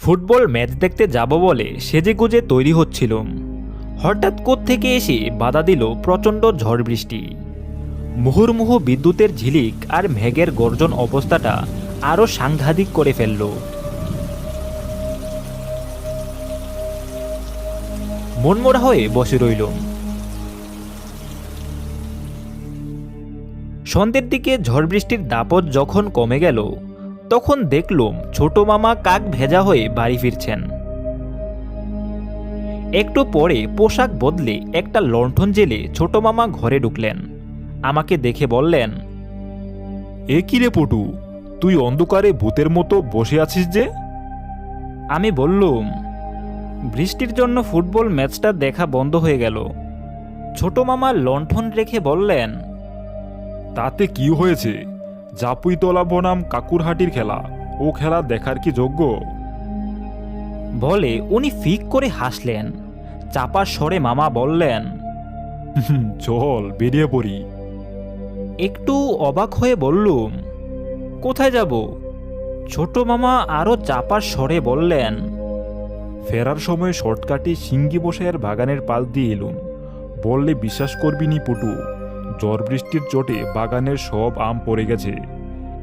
Football match দেখতে যাব বলে সেজেগুজে তৈরি হচ্ছিলাম হঠাৎ থেকে এসে বাধা দিল প্রচণ্ড ঝড় বৃষ্টি। মুহুর্মুহু বিদ্যুতের ঝিলিক আর মেঘের গর্জন অবস্থাটা আরও সাংঘাতিক করে ফেলল। মনমোড়া হয়ে বসে রইল। সন্ধ্যের দিকে ঝড় বৃষ্টির দাপট যখন কমে গেল তখন দেখলুম ছোট মামা কাক ভেজা হয়ে বাড়ি ফিরছেন। একটু পরে পোশাক বদলে একটা লণ্ঠন জেলে ছোট মামা ঘরে ঢুকলেন। আমাকে দেখে বললেন এ কি রে পটু? তুই অন্ধকারে ভূতের মতো বসে আছিস যে? আমি বললুম বৃষ্টির জন্য ফুটবল ম্যাচটা দেখা বন্ধ হয়ে গেল। ছোট মামা লণ্ঠন রেখে বললেন তাতে কি হয়েছে? জাপুই তোলা বনাম কাকুরহাটির খেলা। ও খেলা দেখার কি যোগ্য? বলে উনি ফিক করে হাসলেন। চাপার স্বরে মামা বললেন চল বেরিয়ে পড়ি। একটু অবাক হয়ে বললুম কোথায় যাব? ছোট মামা আরও চাপার স্বরে বললেন ফেরার সময় শর্টকাটে সিঙ্গি বসায়ের বাগানের পাল দিয়ে এলুম। বললে বিশ্বাস করবি নি পটু। ঝড় বৃষ্টির চোটে বাগানের সব আম পড়ে গেছে।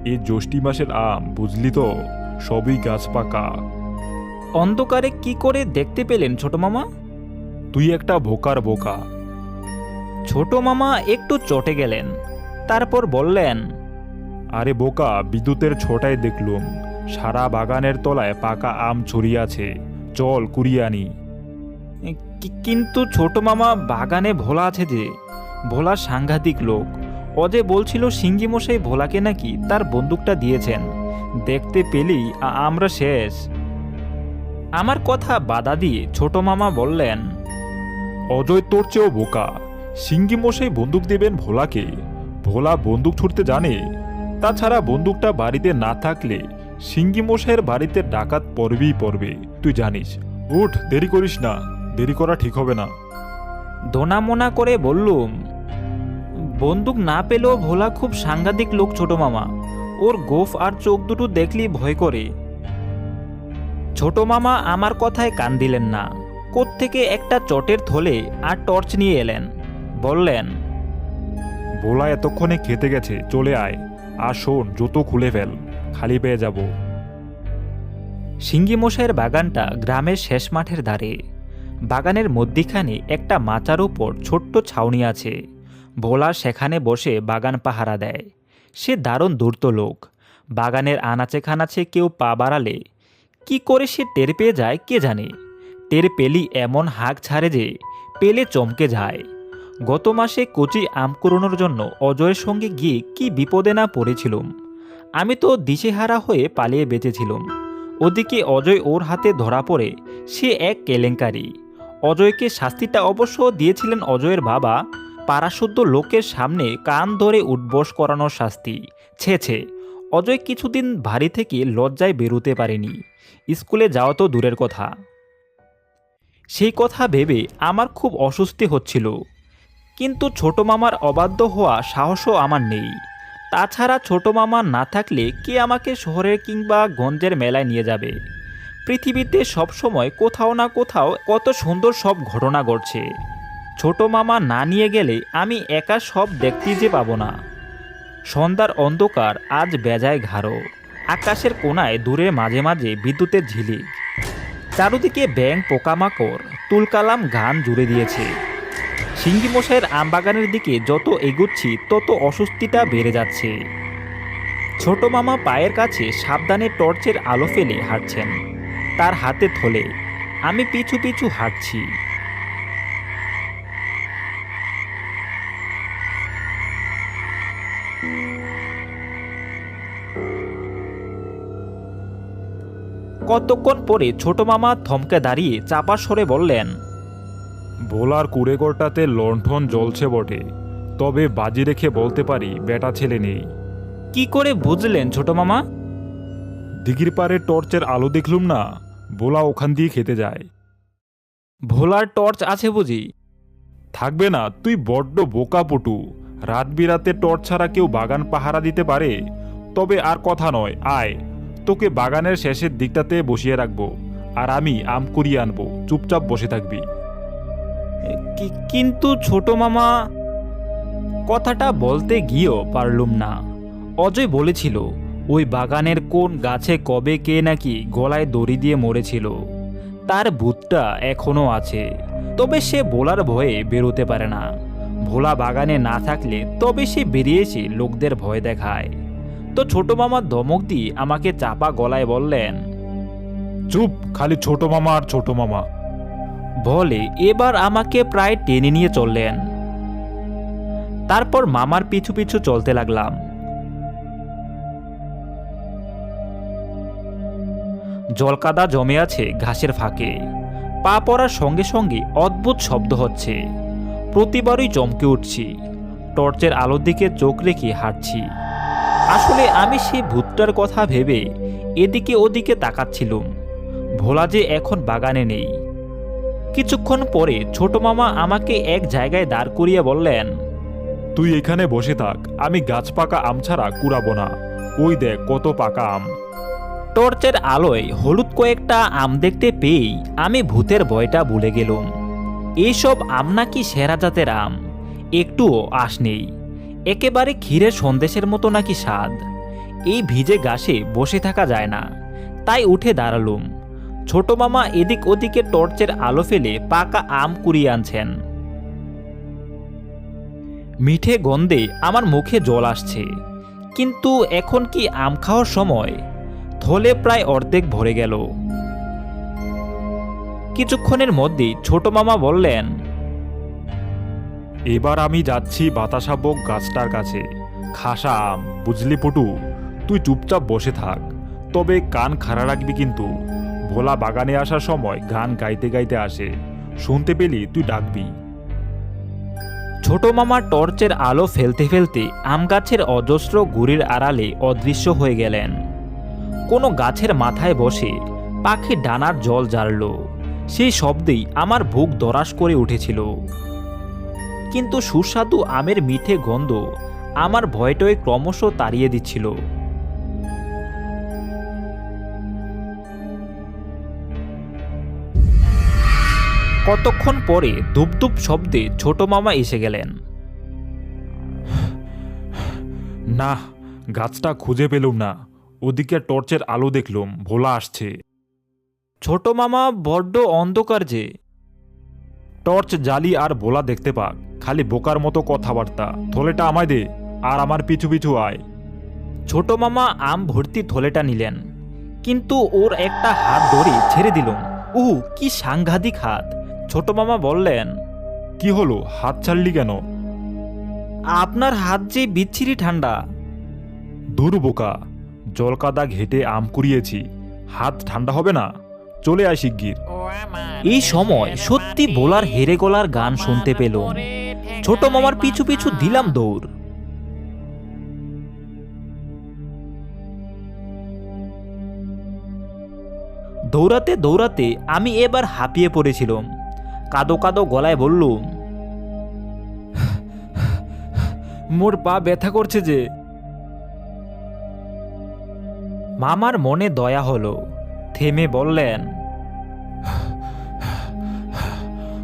এই জ্যৈষ্ঠী মাসের আম বুঝলি তো? সবই গাছ পাকা। অন্ধকারে কি করে দেখতে পেলেন ছোট মামা? তুই একটা বোকার বোকা। ছোট মামা একটু চটে গেলেন তারপর বললেন আরে বোকা বিদ্যুতের ছোটায় দেখলুম। সারা বাগানের তলায় পাকা আম ছড়িয়ে আছে। চল কুড়িয়ে আনি। কিন্তু ছোট মামা বাগানে ভোলা আছে যে। ভোলা সাংঘাতিক লোক। অজে বলছিল সিঙ্গি মশাই ভোলাকে নাকি তার বন্দুকটা দিয়েছেন। দেখতে পেলেই আ- আমরা শেষ। আমার কথা বাধা দিয়ে ছোট মামা বললেন অজয় তোর চেয়েও বোকা। সিঙ্গি মশাই বন্দুক দেবেন ভোলাকে। ভোলা বন্দুক ছুটতে জানে। তাছাড়া বন্দুকটা বাড়িতে না থাকলে সিঙ্গি মশাইয়ের বাড়িতে ডাকাত পড়বেই পড়বে। তুই জানিস উঠ দেরি করিস না। দেরি করা ঠিক হবে না। দোনামোনা করে বললুম বন্দুক না পেলেও ভোলা খুব সাংঘাতিক লোক ছোট মামা। ওর গোফ আর চোখ দুটো দেখলেই ভয় করে। ছোট মামা আমার কথায় কান দিলেন না। কোত্থেকে একটা চটের থলে আর টর্চ নিয়ে এলেন। বললেন ভোলা এতক্ষণে খেতে গেছে চলে আয়। আর শোন জুতো খুলে ফেল। খালি পেয়ে যাব। সিঙ্গি মশাইয়ের বাগানটা গ্রামের শেষ মাঠের ধারে। বাগানের মধ্যিখানে একটা মাচার উপর ছোট্ট ছাউনি আছে। ভোলা সেখানে বসে বাগান পাহারা দেয়। সে দারুণ ধূর্ত লোক। বাগানের আনাচে খানাচে কেউ পা বাড়ালে, কি করে সে টের পেয়ে যায় কে জানে? টের পেলি এমন হাঁক ছাড়ে যে পেলে চমকে যায়। গত মাসে কচি আম কুড়োনোর জন্য অজয়ের সঙ্গে গিয়ে কি বিপদে না পড়েছিলুম। আমি তো দিশেহারা হয়ে পালিয়ে বেঁচেছিলাম। ওদিকে অজয় ওর হাতে ধরা পড়ে, সে এক কেলেঙ্কারি। অজয়কে শাস্তিটা অবশ্য দিয়েছিলেন অজয়ের বাবা পাড়াশুদ্ধ লোকের সামনে কান ধরে উঠবস করানোর শাস্তি। ছে ছে, অজয় কিছুদিন বাড়ি থেকে লজ্জায় বেরোতে পারেনি। স্কুলে যাওয়া তো দূরের কথা। সেই কথা ভেবে আমার খুব অস্বস্তি হচ্ছিল। কিন্তু ছোট মামার অবাধ্য হওয়া সাহসও আমার নেই। তাছাড়া ছোট মামা না থাকলে কে আমাকে শহরের কিংবা গঞ্জের মেলায় নিয়ে যাবে? পৃথিবীতে সবসময় কোথাও না কোথাও কত সুন্দর সব ঘটনা ঘটছে। ছোট মামা না নিয়ে গেলে আমি একা সব দেখতে যে পাবো না। সন্ধ্যার অন্ধকার আজ বেজায় ঘাড়ো। আকাশের কোনায় দূরে মাঝে মাঝে বিদ্যুতের ঝিলিক। চারুদিকে ব্যাং পোকামাকড়, তুলকালাম গান জুড়ে দিয়েছে। সিঙ্গি মশাইয়ের আমবাগানের দিকে যত এগুচ্ছি, তত অস্বস্তিটা বেড়ে যাচ্ছে। ছোট মামা পায়ের কাছে সাবধানে টর্চের আলো ফেলে হাঁটছেন। তার হাতে থলে। আমি পিছু পিছু হাঁটছি। কতক্ষণ পরে ছোট মামা থমকে দাঁড়িয়ে চাপা সরে বললেন ভোলার কুড়েগড়টাতে লণ্ঠন জ্বলছে বটে তবে বাজি রেখে বলতে পারি বেটা ছেলে নেই। কি করে বুঝলেন ছোট মামা? দিঘির পাড়ে টর্চের আলো দেখলুম না ভোলা ওখান দিয়ে খেতে যায়। ভোলার টর্চ আছে বুঝি? থাকবে না তুই বড্ড বোকা পটু রাত বিরাতে টর্চ ছাড়া কেউ বাগান পাহারা দিতে পারে? তবে আর কথা নয় আয়। তোকে বাগানের শেষের দিকটাতে বসিয়ে রাখব আর আমি আম কুড়িয়ে আনব। চুপচাপ বসে থাকবি। কিন্তু ছোট মামা, কথাটা বলতে গিয়েও পারলুম না। অজয় বলেছিল, ওই বাগানের কোন গাছে কবে কে নাকি গলায় দড়ি দিয়ে মরেছিল। তার ভূতটা এখনও আছে। তবে সে বলার ভয়ে বেরোতে পারে না। ভোলা বাগানে না থাকলে তবে সে বেরিয়েছে লোকদের ভয় দেখায়। তো ছোট মামা ধমক দিয়ে আমাকে চাপা গলায় বললেন চুপ খালি ছোট মামা আর ছোট মামা। বলে এবার আমাকে প্রায় টেনে নিয়ে চললেন। তারপর মামার পিছু পিছু চলতে লাগলাম। জলকাদা জমে আছে ঘাসের ফাঁকে। পা পড়ার সঙ্গে সঙ্গে অদ্ভুত শব্দ হচ্ছে। প্রতিবারই চমকে উঠছি। টর্চের আলোর দিকে চোখ রেখে হাঁটছি। আসলে আমি সেই ভূতটার কথা ভেবে এদিকে ওদিকে তাকাচ্ছিলুম। ভোলা যে এখন বাগানে নেই। কিছুক্ষণ পরে ছোট মামা আমাকে এক জায়গায় দাঁড় করিয়ে বললেন তুই এখানে বসে থাক আমি গাছ পাকা আম ছাড়া কুড়াবো না। ওই দেখ কত পাকা আম। টর্চের আলোয় হলুদ কয়েকটা আম দেখতে পেয়েই আমি ভূতের ভয়টা ভুলে গেলুম। এইসব আম নাকি সেরা জাতের আম একটুও আশ নেই। একেবারে ক্ষীরের সন্দেশের মতো নাকি স্বাদ? এই ভিজে ঘাসে বসে থাকা যায় না। তাই উঠে দাঁড়ালুম। ছোট মামা এদিক ওদিকে টর্চের আলো ফেলে পাকা আম কুড়িয়ে আনছেন। মিঠে গন্ধে আমার মুখে জল আসছে। কিন্তু এখন কি আম খাওয়ার সময়? থলে প্রায় অর্ধেক ভরে গেল। কিছুক্ষণের মধ্যেই ছোট মামা বললেন এবার আমি যাচ্ছি বাতাসা বক গাছটার কাছে। খাসা আম, বুঝলি পটু? তুই চুপচাপ বসে থাক। তবে কান খাড়া রাখবি কিন্তু। ভোলা বাগানে আসার সময় গান গাইতে গাইতে আসে। শুনতে পেলি তুই ডাকবি। ছোট মামা টর্চের আলো ফেলতে ফেলতে আম গাছের অজস্র গুড়ির আড়ালে অদৃশ্য হয়ে গেলেন। কোনো গাছের মাথায় বসে পাখি ডানার জল জারল সেই শব্দেই আমার বুক দরাস করে উঠেছিল। কিন্তু সুস্বাদু আমের মিঠে গন্ধ আমার ভয়টয় ক্রমশ তাড়িয়ে দিচ্ছিল। কতক্ষণ পরে ধুপধুপ শব্দে ছোট মামা এসে গেলেন। না গাছটা খুঁজে পেলুম না। ওদিকে টর্চের আলো দেখলুম ভোলা আসছে। ছোট মামা বড্ড অন্ধকার যে। টর্চ জালি আর ভোলা দেখতে পাক। খালি বোকার মতো কথাবার্তা। থলেটা আমায় দে আর আমার পিছু পিছু আয়। ছোট মামা আম ভর্তি থলেটা নিলেন। কিন্তু ওর একটা হাত ধরে ছেড়ে দিলুম উ কি সাংঘাতিক হাত। ছোট মামা বললেন কি হলো? হাত ছাড়লি কেন? আপনার হাত যে বিচ্ছিরি ঠান্ডা। দূর বোকা জলকাদা ঘেটে আম কুড়িয়েছি। হাত ঠান্ডা হবে না? চলে আয় শিগগির। এই সময় সত্যি বোলার হেরে গলার গান শুনতে পেলুম ছোট মামার পিছু পিছু দিলাম দৌড়। দৌড়াতে দৌড়াতে আমি এবার হাঁপিয়ে পড়েছিলাম। কাদো কাদো গলায় বললুম মোর পা ব্যথা করছে যে। মামার মনে দয়া হলো থেমে বললেন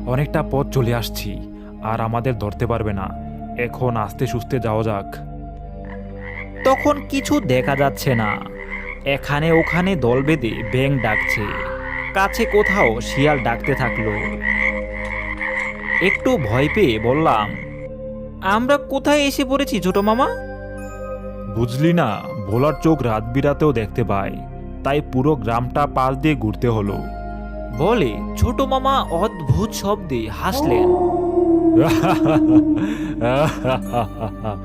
অনেকটা পথ চলে আসছি। আর আমাদের ধরতে পারবে না। এখন আস্তে সুস্তে যাওয়া যাক। তখন কিছু দেখা যাচ্ছে না। এখানে ওখানে দল বেঁধে ব্যাং ডাকছে। কাছে কোথাও শিয়াল ডাকতে থাকল। একটু ভয় পেয়ে বললাম আমরা কোথায় এসে পড়েছি ছোট মামা? বুঝলি না ভোলার চোখ রাত বিরাতেও দেখতে পায়। তাই পুরো গ্রামটা পাশ দিয়ে ঘুরতে হলো। বলে ছোট মামা অদ্ভুত শব্দে হাসলেন।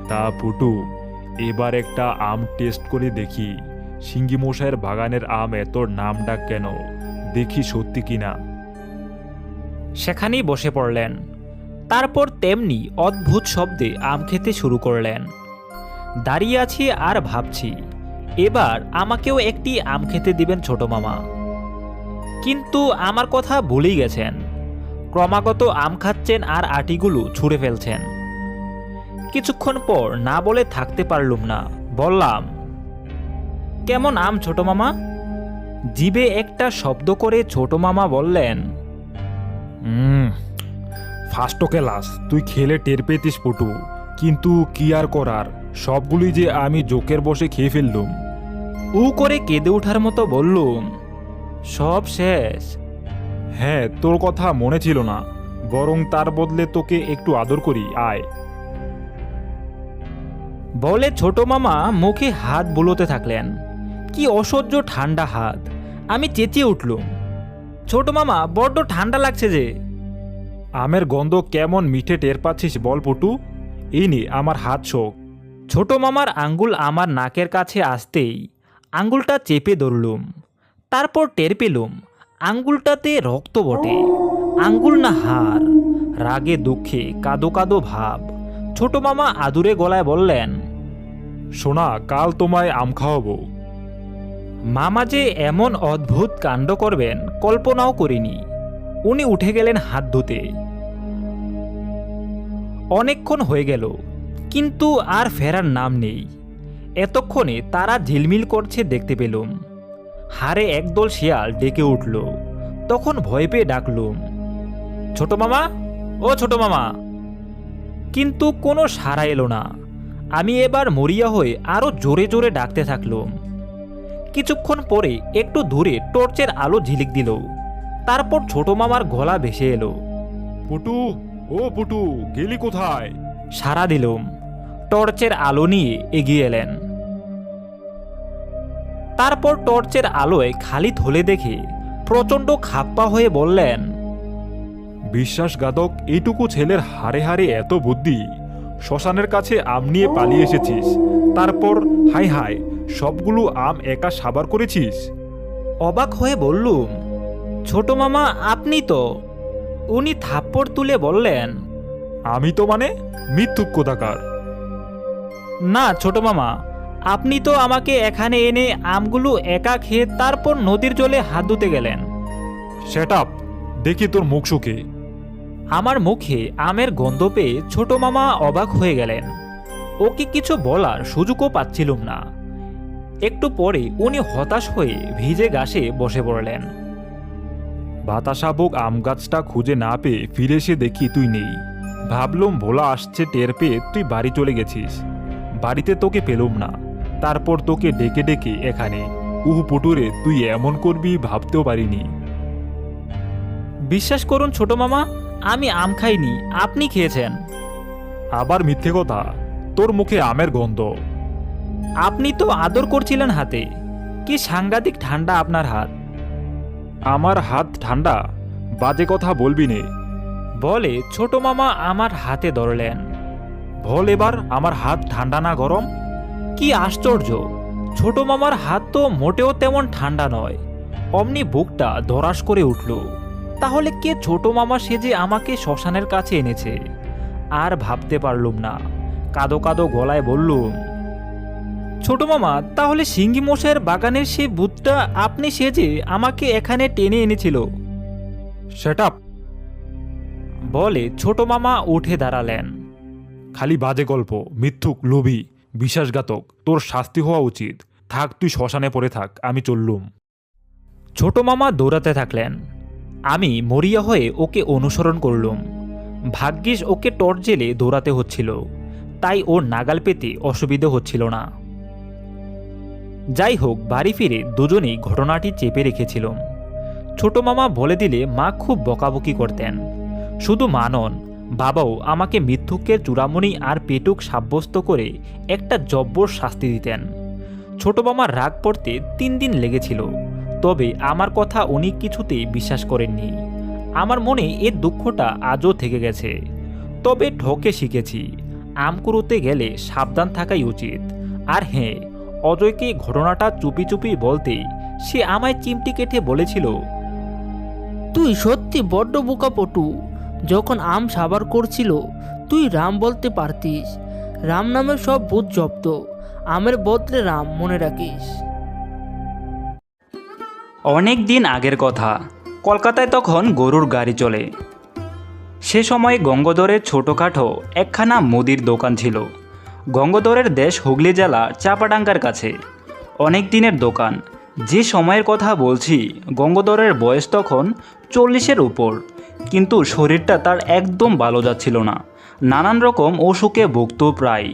তা পুটু এবার একটা আম টেস্ট করে দেখি। সিঙ্গি মশাইয়ের বাগানের আম এত নাম ডাক কেন? দেখি সত্যি কিনা। সেখানেই বসে পড়লেন। তারপর তেমনি অদ্ভুত শব্দে আম খেতে শুরু করলেন। দাঁড়িয়ে আছি আর ভাবছি, এবার আমাকেও একটি আম খেতে দিবেন ছোট মামা। কিন্তু আমার কথা ভুলেই গেছেন। ক্রমাগত আম খাচ্ছেন আর আটিগুলো ছুঁড়ে ফেলছেন। কিছুক্ষণ পর না বলে থাকতে পারলুম না। বললাম, কেমন আম ছোট মামা? জিবে একটা শব্দ করে ছোট মামা বললেন হুম ফার্স্ট ক্লাস, তুই খেলে টের পেতিস পটু, কিন্তু কি আর করার? সবগুলি যে আমি জোকের বসে খেয়ে ফেললুম। উ করে কেঁদে ওঠার মতো বললুম, সব শেষ। হ্যাঁ তোর কথা মনে ছিল না। বরং তার বদলে তোকে একটু আদর করি আয়। বলে ছোট মামা মুখে হাত বুলোতে থাকলেন। কি অসহ্য ঠান্ডা হাত আমি চেঁচিয়ে উঠলুম। ছোট মামা বড্ড ঠান্ডা লাগছে যে। আমের গন্ধ কেমন মিঠে টের পাচ্ছিস বল পটু? এই নে আমার হাত শোক। ছোট মামার আঙ্গুল আমার নাকের কাছে আসতেই আঙ্গুলটা চেপে ধরলুম। তারপর টের পেলুম। আঙ্গুলটাতে রক্ত বটে। আঙ্গুল না হার রাগে দুঃখে কাদো কাদো ভাব। ছোট মামা আদুরে গলায় বললেন সোনা কাল তোমায় আম খাওয়াবো। মামা যে এমন অদ্ভুত কাণ্ড করবেন কল্পনাও করিনি। উনি উঠে গেলেন হাত ধুতে। অনেকক্ষণ হয়ে গেল কিন্তু আর ফেরার নাম নেই। এতক্ষণে তারা ঝিলমিল করছে দেখতে পেলুম। হারে একদল শিয়াল ডেকে উঠল। তখন ভয় পেয়ে ডাকলুম ছোট মামা ও ছোট মামা কিন্তু কোনো সাড়া এলো না। আমি এবার মরিয়া হয়ে আরও জোরে জোরে ডাকতে থাকলুম। কিছুক্ষণ পরে একটু দূরে টর্চের আলো ঝিলিক দিল। তারপর ছোট মামার গলা ভেসে এলো পুটু ও পুটু গেলি কোথায়? সারা দিলুম। টর্চের আলো নিয়ে এগিয়ে এলেন। তারপর টর্চের আলোয় খালি থলে দেখে প্রচণ্ড খাপ্পা হয়ে বললেন বিশ্বাসঘাতক এইটুকু ছেলের হারে হারে এত বুদ্ধি। শ্মশানের কাছে আম নিয়ে পালিয়ে এসেছিস। তারপর হাই হাই সবগুলো আম একা সাবার করেছিস? অবাক হয়ে বললুম ছোট মামা আপনি তো। উনি থাপ্পড় তুলে বললেন আমি তো মানে মিথ্যুক কোথাকার না ছোট মামা আপনি তো আমাকে এখানে এনে আমগুলো একা খেয়ে তারপর নদীর জলে হাত ধুতে গেলেন। সেট আপ দেখি তোর মুখ শুকে। আমার মুখে আমের গন্ধ পেয়ে ছোট মামা অবাক হয়ে গেলেন। ওকে কিছু বলার সুযোগও পাচ্ছিলুম না। একটু পরে উনি হতাশ হয়ে ভিজে ঘাসে বসে পড়লেন। বাতাসাবক আম গাছটা খুঁজে না পেয়ে ফিরে এসে দেখি তুই নেই। ভাবলুম ভোলা আসছে টের পেয়ে তুই বাড়ি চলে গেছিস। বাড়িতে তোকে পেলুম না। তারপর তোকে ডেকে ডেকে এখানে। উহু পুটুরে তুই এমন করবি ভাবতেও পারিনি। বিশ্বাস করুন ছোট মামা আমি আম খাইনি আপনি খেয়েছেন। আবার মিথ্যে কথা তোর মুখে আমের গন্ধ। আপনি তো আদর করছিলেন হাতে কি সাংঘাতিক ঠান্ডা আপনার হাত। আমার হাত ঠান্ডা বাজে কথা বলবি নে। বলে ছোট মামা আমার হাতে ধরলেন। ভল এবার আমার হাত ঠান্ডা না গরম? কি আশ্চর্য! ছোট মামার হাত তো মোটেও তেমন ঠান্ডা নয়। অমনি বুকটা ধরাস করে উঠল। তাহলে কে ছোট মামা সেজে আমাকে শ্মশানের কাছে এনেছে? আর ভাবতে পারলুম না। কাদো কাদো গলায় বললুম, ছোট মামা, তাহলে সিঙ্গি মশাইয়ের বাগানের সেই ভূতটা আপনি সেজে আমাকে এখানে টেনে এনেছিল? সেট বলে ছোট মামা উঠে দাঁড়ালেন। খালি বাজে গল্প, মিথ্যুক লোভী। বিশ্বাসঘাতক, তোর শাস্তি হওয়া উচিত। থাক, তুই শ্মশানে পড়ে থাক, আমি চললুম। ছোট মামা দৌড়াতে থাকলেন। আমি মরিয়া হয়ে ওকে অনুসরণ করলুম। ভাগ্যিস ওকে টর্চ জেলে দৌড়াতে হচ্ছিল। তাই ওর নাগাল পেতে অসুবিধে হচ্ছিল না। যাই হোক, বাড়ি ফিরে দুজনেই ঘটনাটি চেপে রেখেছিলাম। ছোট মামা বলে দিলে মা খুব বকাবকি করতেন। শুধু মানন বাবাও আমাকে মিথ্যুকের চূড়ামণি আর পেটুক সাব্যস্ত করে একটা জব্বর শাস্তি দিতেন। ছোট মামার রাগ পড়তে তিন দিন লেগেছিল, তবে আমার কথা উনি কিছুতেই বিশ্বাস করেননি। আমার মনে এর দুঃখটা আজও থেকে গেছে। তবে ঠকে শিখেছি, আম কুড়োতে গেলে সাবধান থাকাই উচিত। আর হ্যাঁ অজয়কে ঘটনাটা চুপি চুপি বলতেই সে আমায় চিমটি কেটে বলেছিল, তুই সত্যি বড্ড বোকা পটু যখন আম সাবার করছিল, তুই রাম বলতে পারতিস। রাম নামের সব ভূত জব্দ। আমের বদলে রাম, মনে রাখিস। অনেক দিন আগের কথা। কলকাতায় তখন গরুর গাড়ি চলে। সে সময় গঙ্গোদরের ছোটোখাটো একখানা মুদির দোকান ছিল। গঙ্গোদরের দেশ হুগলি জেলা চাপাডাঙ্গার কাছে। অনেক দিনের দোকান। যে সময়ের কথা বলছি গঙ্গধরের বয়স তখন চল্লিশের উপর। কিন্তু শরীরটা তার একদম ভালো যাচ্ছিল না। নানান রকম অসুখে ভুগত প্রায়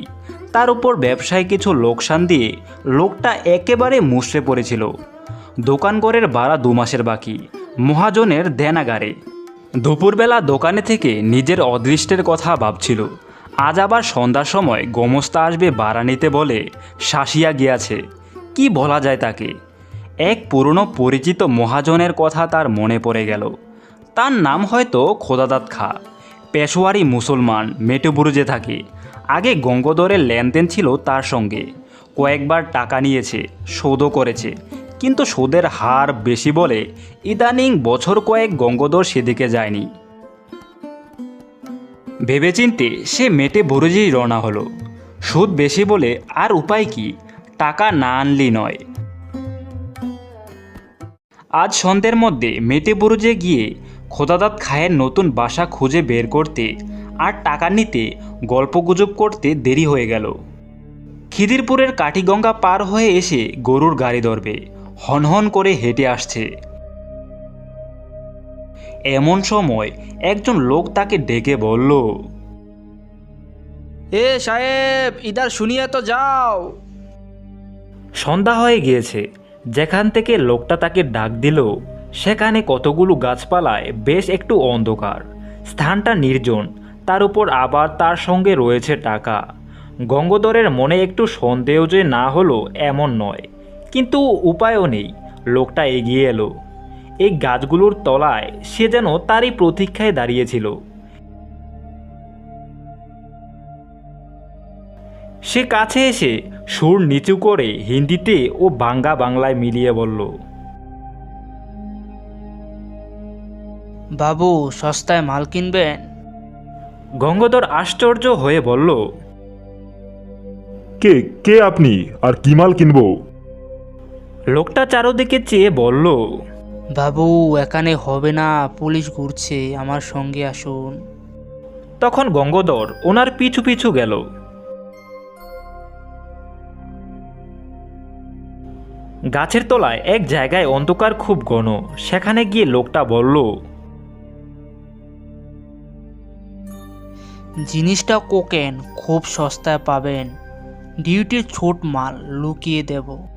তার উপর ব্যবসায় কিছু লোকসান দিয়ে লোকটা একেবারে মুষড়ে পড়েছিল। দোকানঘরের ভাড়া দু মাসের বাকি। মহাজনের দেনাগারে। দুপুরবেলা দোকানে থেকে নিজের অদৃষ্টের কথা ভাবছিল। আজ আবার সন্ধ্যার সময় গোমস্তা আসবে ভাড়া নিতে বলে শাসিয়া গিয়াছে। কি বলা যায় তাকে? এক পুরনো পরিচিত মহাজনের কথা তার মনে পড়ে গেল। তার নাম হয়তো খোদাদাত খা। পেশোয়ারি মুসলমান মেটেবুরুজে থাকে। আগে গঙ্গোদরের লেনদেন ছিল তার সঙ্গে। কয়েকবার টাকা নিয়েছে, শোধও করেছে। কিন্তু সুদের হার বেশি বলে ইদানিং বছর কয়েক গঙ্গোদর সেদিকে যায়নি। ভেবেচিন্তে সে মেটে বুরুজেই রওনা হলো। সুদ বেশি বলে আর উপায় কি? টাকা না আনলি নয়। আজ সন্ধ্যের মধ্যে মেটে বুরুজে গিয়ে খোদাদাত খায়ের নতুন বাসা খুঁজে বের করতে আর টাকা নিতে গল্পগুজব করতে দেরি হয়ে গেল। খিদিরপুরের কাঠিগঙ্গা পার হয়ে এসে গরুর গাড়ি ধরবে হনহন করে হেঁটে আসছে। এমন সময় একজন লোক তাকে ডেকে বলল এ সাহেব ইদার শুনিয়ে তো যাও। সন্ধ্যা হয়ে গিয়েছে যেখান থেকে লোকটা তাকে ডাক দিল সেখানে কতগুলো গাছপালায় বেশ একটু অন্ধকার। স্থানটা নির্জন, তার উপর আবার তার সঙ্গে রয়েছে টাকা। গঙ্গধরের মনে একটু সন্দেহ যে না হলো এমন নয়, কিন্তু উপায়ও নেই, লোকটা এগিয়ে এলো। এই গাছগুলোর তলায় সে যেন তারই প্রতীক্ষায় দাঁড়িয়েছিল। সে কাছে এসে সুর নিচু করে হিন্দিতে ও বাংলা বাংলায় মিলিয়ে বলল বাবু সস্তায় মাল কিনবেন? গঙ্গধর আশ্চর্য হয়ে বলল কে কে আপনি? আর কি মাল কিনবো? লোকটা চারোদিকে চেয়ে বলল বাবু এখানে হবে না পুলিশ ঘুরছে আমার সঙ্গে আসুন। তখন গঙ্গধর ওনার পিছু পিছু গেল। গাছের তলায় এক জায়গায় অন্ধকার খুব ঘন সেখানে গিয়ে লোকটা বলল জিনিসটা কোকেন, খুব সস্তায় পাবেন। ডিউটির ছোট মাল লুকিয়ে দেব।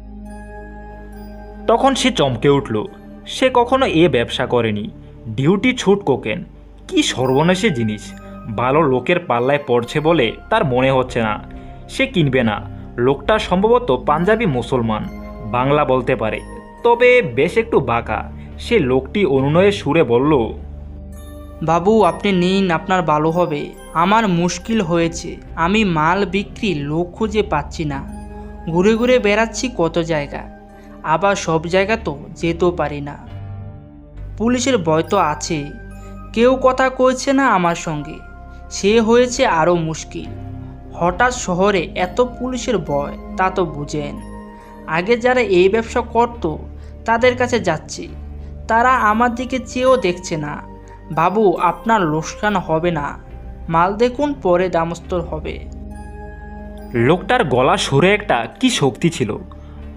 তখন সে চমকে উঠল। সে কখনো এ ব্যবসা করেনি। ডিউটি ছুট কোকেন, কি সর্বনাশী জিনিস। ভালো লোকের পাল্লায় পড়ছে বলে তার মনে হচ্ছে না। সে কিনবে না। লোকটা সম্ভবত পাঞ্জাবি মুসলমান, বাংলা বলতে পারে। তবে বেশ একটু বাঁকা। সে লোকটি অনুনয়ে সুরে বলল বাবু, আপনি নিন, আপনার ভালো হবে। আমার মুশকিল হয়েছে। আমি মাল বিক্রি লোক খুঁজে পাচ্ছি না। ঘুরে ঘুরে বেড়াচ্ছি কত জায়গা। আবার সব জায়গা তো যেতেও পারি না। পুলিশের ভয় তো আছে। কেউ কথা কইছে না আমার সঙ্গে। সে হয়েছে আরও মুশকিল। হঠাৎ শহরে এত পুলিশের ভয়, তা তো বুঝেন। আগে যারা এই ব্যবসা করত, তাদের কাছে যাচ্ছি। তারা আমার দিকে চেয়েও দেখছে না। বাবু, আপনার লোকসান হবে না। মাল দেখুন, পরে দামস্তর হবে। লোকটার গলা সুরে একটা কি শক্তি ছিল?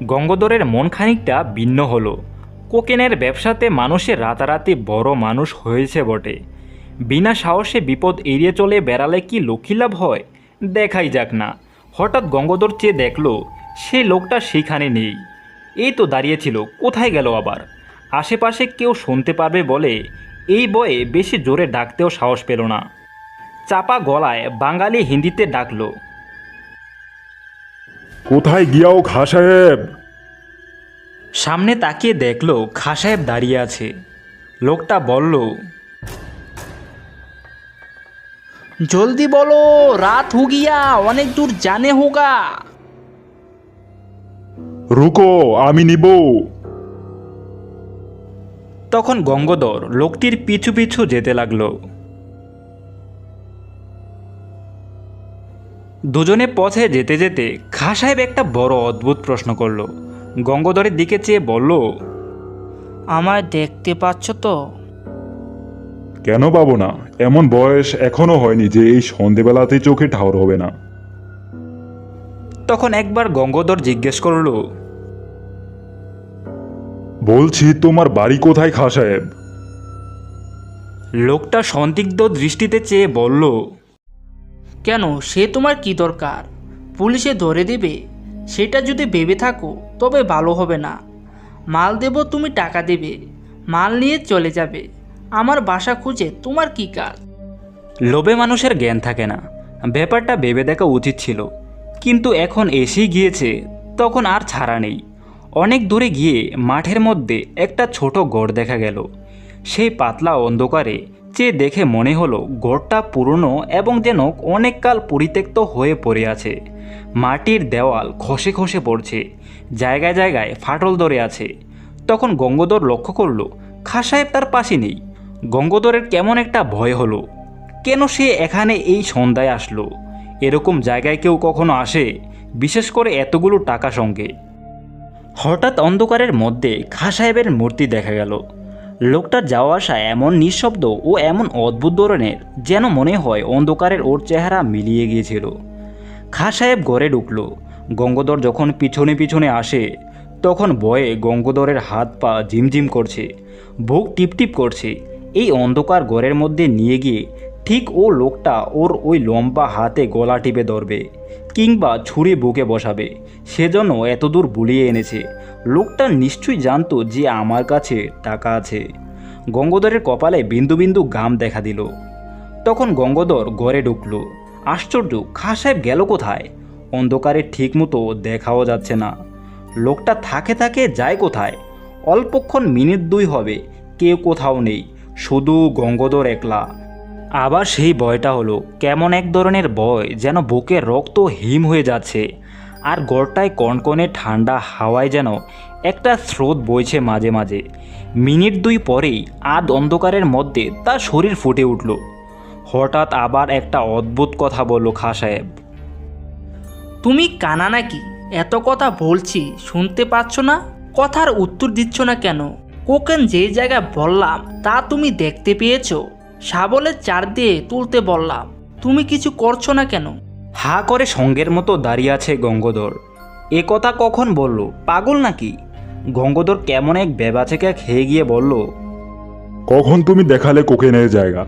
গঙ্গধরের মন খানিকটা ভিন্ন হলো। কোকেনের ব্যবসাতে মানুষের রাতারাতি বড় মানুষ হয়েছে বটে। বিনা সাহসে বিপদ এড়িয়ে চলে বেড়ালে কি লক্ষ্মী লাভ হয়? দেখাই যাক না। হঠাৎ গঙ্গধর চেয়ে দেখল, সে লোকটা সেখানে নেই। এই তো দাঁড়িয়েছিল কোথায় গেল আবার? আশেপাশে কেউ শুনতে পারবে বলে এই বয়ে বেশি জোরে ডাকতেও সাহস পেল না। চাপা গলায় বাঙালি হিন্দিতে ডাকলো। কোথায় গিয়াও খা সাহেব? সামনে তাকিয়ে দেখল খা সাহেব দাঁড়িয়ে আছে। লোকটা বলল জলদি বলো রাত হো গিয়া অনেক দূর জানে হোগা। রুকো আমি নিব। তখন গঙ্গধর লোকটির পিছু পিছু যেতে লাগল। দুজনে পথে যেতে যেতে খা সাহেব একটা বড় অদ্ভুত প্রশ্ন করল। গঙ্গধরের দিকে চেয়ে বলল আমায় দেখতে পাচ্ছ তো? কেন পাবো না? এমন বয়স এখনও হয়নি যে এই সন্ধেবেলাতে চোখে ঠাউর হবে না। তখন একবার গঙ্গধর জিজ্ঞেস করল বলছি, তোমার বাড়ি কোথায় খা সাহেব? লোকটা সন্দিগ্ধ দৃষ্টিতে চেয়ে বলল, কেন? সে তোমার কি দরকার? পুলিশে ধরে দেবে? সেটা যদি ভেবে থাকো, তবে ভালো হবে না। মাল দেব, তুমি টাকা দেবে। মাল নিয়ে চলে যাবে। আমার বাসা খুঁজে তোমার কি কাজ? লোভে মানুষের জ্ঞান থাকে না। ব্যাপারটা ভেবে দেখা উচিত ছিল। কিন্তু এখন এসেই গিয়েছে, তখন আর ছাড়া নেই। অনেক দূরে গিয়ে মাঠের মধ্যে একটা ছোট গড় দেখা গেল। সেই পাতলা অন্ধকারে চেয়ে দেখে মনে হলো গড়টা পুরনো এবং যেন অনেককাল পরিত্যক্ত হয়ে পড়ে আছে। মাটির দেওয়াল খসে খসে পড়ছে, জায়গায় জায়গায় ফাটল ধরে আছে। তখন গঙ্গোদর লক্ষ্য করল, খা সাহেব তার পাশে নেই। গঙ্গোদরের কেমন একটা ভয় হলো, কেন সে এখানে এই সন্ধ্যায় আসলো? এরকম জায়গায় কেউ কখনো আসে, বিশেষ করে এতগুলো টাকা সঙ্গে। হঠাৎ অন্ধকারের মধ্যে খা সাহেবের মূর্তি দেখা গেল। লোকটার যাওয়া আসা এমন নিঃশব্দ ও এমন অদ্ভুত ধরনের যেন মনে হয় অন্ধকারের ওর চেহারা মিলিয়ে গিয়েছিল। খা সাহেব ঘরে ঢুকলো। গঙ্গোদর যখন পিছনে পিছনে আসে, তখন ভয়ে গঙ্গোদরের হাত পা ঝিমঝিম করছে, বুক টিপটিপ করছে। এই অন্ধকার ঘরের মধ্যে নিয়ে গিয়ে ঠিক ও লোকটা ওর ওই লম্বা হাতে গলা টিপে ধরবে। কিংবা ছুরি বুকে বসাবে। সেজন্য এতদূর বুলিয়ে এনেছে। লোকটা নিশ্চয়ই জানতো যে আমার কাছে টাকা আছে। গঙ্গোদরের কপালে বিন্দু বিন্দু গাম দেখা দিল। তখন গঙ্গোদর ঘরে ঢুকলো। আশ্চর্য, খা সাহেব গেল কোথায়? অন্ধকারে ঠিকমতো দেখাও যাচ্ছে না। লোকটা থাকে থাকে যায় কোথায়? অল্পক্ষণ মিনিট দুই হবে, কেউ কোথাও নেই। শুধু গঙ্গোদর একলা। আবার সেই ভয়টা হলো কেমন এক ধরনের ভয় যেন বুকে রক্ত হিম হয়ে যাচ্ছে। আর গড়টায় কনকনে ঠান্ডা হাওয়ায় যেন একটা স্রোত বইছে মাঝে মাঝে। মিনিট দুই পরেই আধ অন্ধকারের মধ্যে তার শরীর ফুটে উঠল। হঠাৎ আবার একটা অদ্ভুত কথা বলল খা সাহেব। তুমি কানা নাকি? এত কথা বলছি, শুনতে পাচ্ছ না? কথার উত্তর দিচ্ছ না কেন? কোকেন যে জায়গায় বললাম, তা তুমি দেখতে পেয়েছ? শাবলের চার দিয়ে তুলতে বললাম তুমি কিছু করছ না কেন? হা করে সঙ্গের মতো দাঁড়িয়ে আছে গঙ্গোদর। এ কথা কখন বলল? পাগল নাকি? গঙ্গোদর কেমন এক বেবাচেকে খেয়ে গিয়ে বলল কখন তুমি দেখালে কোকেনের জায়গা?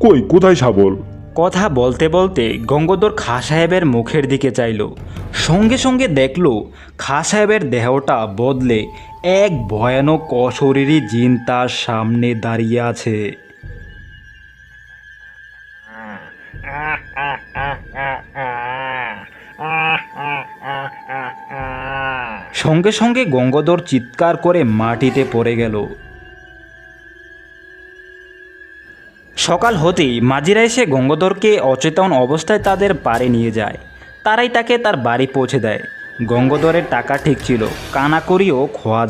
কই কোথায় শাবল কথা বলতে বলতে গঙ্গোদর খা সাহেবের মুখের দিকে চাইল। সঙ্গে সঙ্গে দেখল খা সাহেবের দেহটা বদলে এক ভয়ানক অশরীরী জিন তার সামনে দাঁড়িয়ে আছে। সঙ্গে সঙ্গে গঙ্গোদর চিৎকার করে মাটিতে পড়ে গেল। সকাল হতেই মাঝিরা এসে গঙ্গোদরকে অচেতন অবস্থায় তাদের পারে নিয়ে যায়। তারাই তাকে তার বাড়ি পৌঁছে দেয়। গঙ্গোদরের টাকা ঠিক ছিল কানাকড়িও খোয়া